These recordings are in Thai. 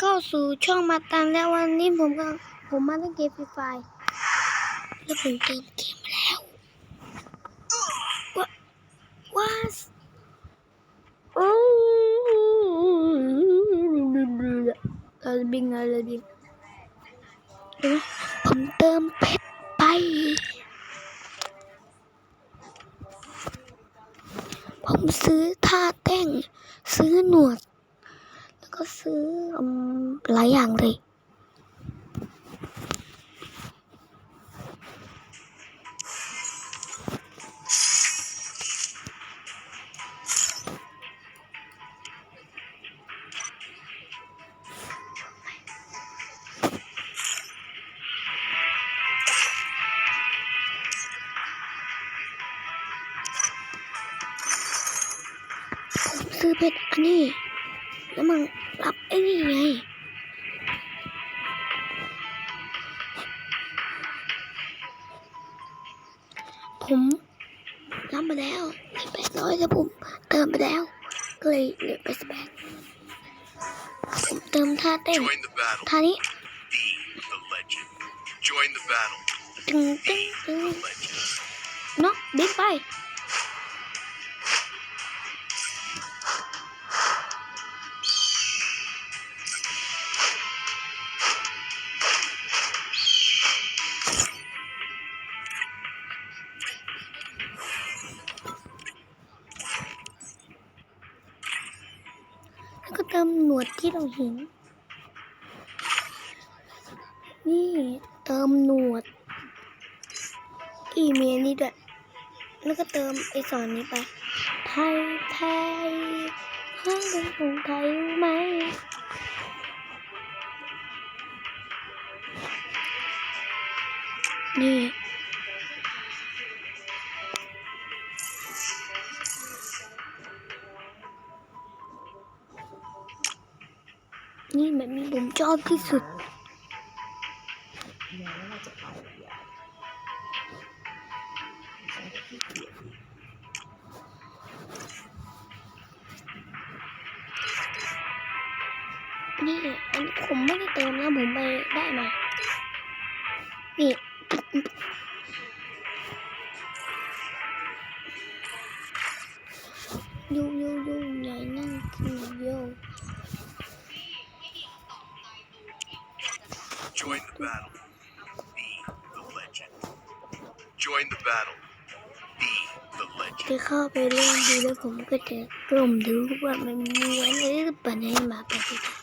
เข้าสู่ช่องมาตันแล้ววันนี้ผมก็ผมมาเล่นเกมฟรีไฟร์แล้วผมเติมเกมแล้วว้าว้าสเราจะบิงเราจะบินผมเติมเพชรไป ผมซื้อท่าเต้งซื้อหนวด แล้วก็ซื้ออืมหลายอย่างเลยผมซื้อเพชรอันนี้ แล้วมันรับไอ้นี่ไงผมรับมาแล้วแปดร้อยแล้วผมเติมไปแล้ว ก็เลยเหลือไปสิบแปดผมเติมท่าเต้น Join the battle. ท่านี้ Be the legend. Join the battle. ตึงตึงตึง Legend. เนาะบิ๊กไป แล้วก็เติมหนวดที่เราเห็น นี่เติมหนวด อีเมลนี้ด้วย แล้วก็เติมไอสอนนี้ไป ไทย ไทยห้เป็นของไทยรู้ไหมนี่ นี่แบบนี้ผมชอบที่สุดนี่อันนี้ผมไม่ได้เติมนะผมไปได้มานี่ Join the battle. Be the legend. Join the battle. Be the legend. จะเข้าไปเล่นดูแล้วผมก็จะกลุ่มดูว่ามันมีอะไรหรือเปล่าในหมาปฏิบัติ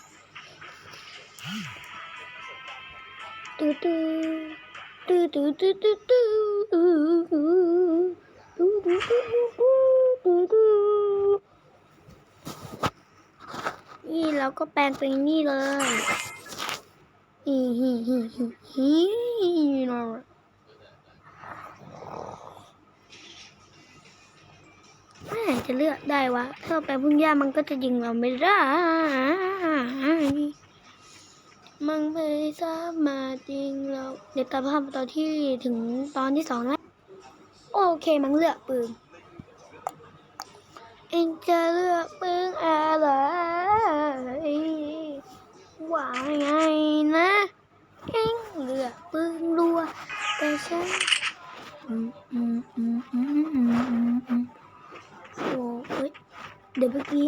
ตูตูตูตูตูตูตูตูตูตูตูตูตูนี่เราก็แปลงเป็นนี่เลย ฮีฮีฮีฮีเนะแม่จะเลือกได้วะถ้าไปพุ่งย่ามันก็จะยิงเราไม่ได้ มันไม่สามารถยิงเราเดี๋ยวตามภาพตอนที่ถึงตอนที่สองนะโอเคมันเลือกปืนเองจะเลือกปืนอะไรว่าไงนะ แข่งเลือปืนรัวแต่ฉันโอ้ยเดี๋ยวเมื่อกี้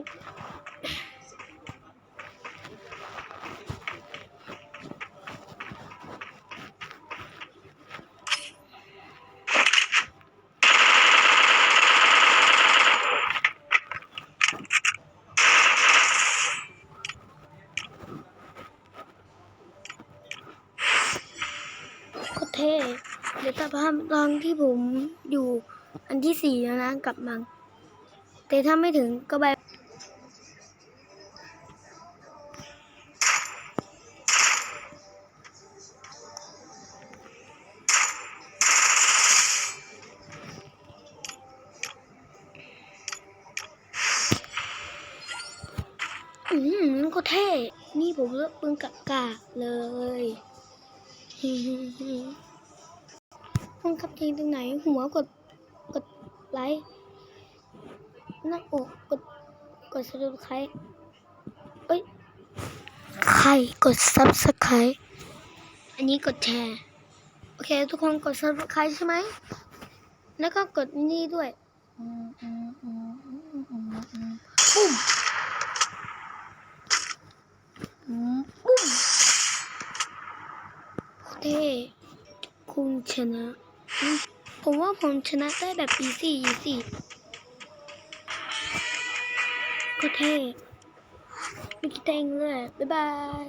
เท่เดี๋ยวตาพามตอนที่ผมอยู่อันที่สี่แล้วนะกลับมัง แต่ถ้าไม่ถึงก็ไปอืมก็เท่ นี่ผมเลือกปืนกากาเลย คนขับเพลงตรงไหน หัวกดกดไลค์หน้าอกกดกดซับสไครต์เอ้ยใครกดซับสไครต์อันนี้กดแชร์ โอเค ทุกคนกดซับสไครต์ใช่ไหม แล้วก็กดนี่ด้วยปุ้มปุ้มเท่คุณชนะ ผมว่าผมชนะได้แบบ easy easy ก็เท่ไม่คิดเองเลยบ๊ายบาย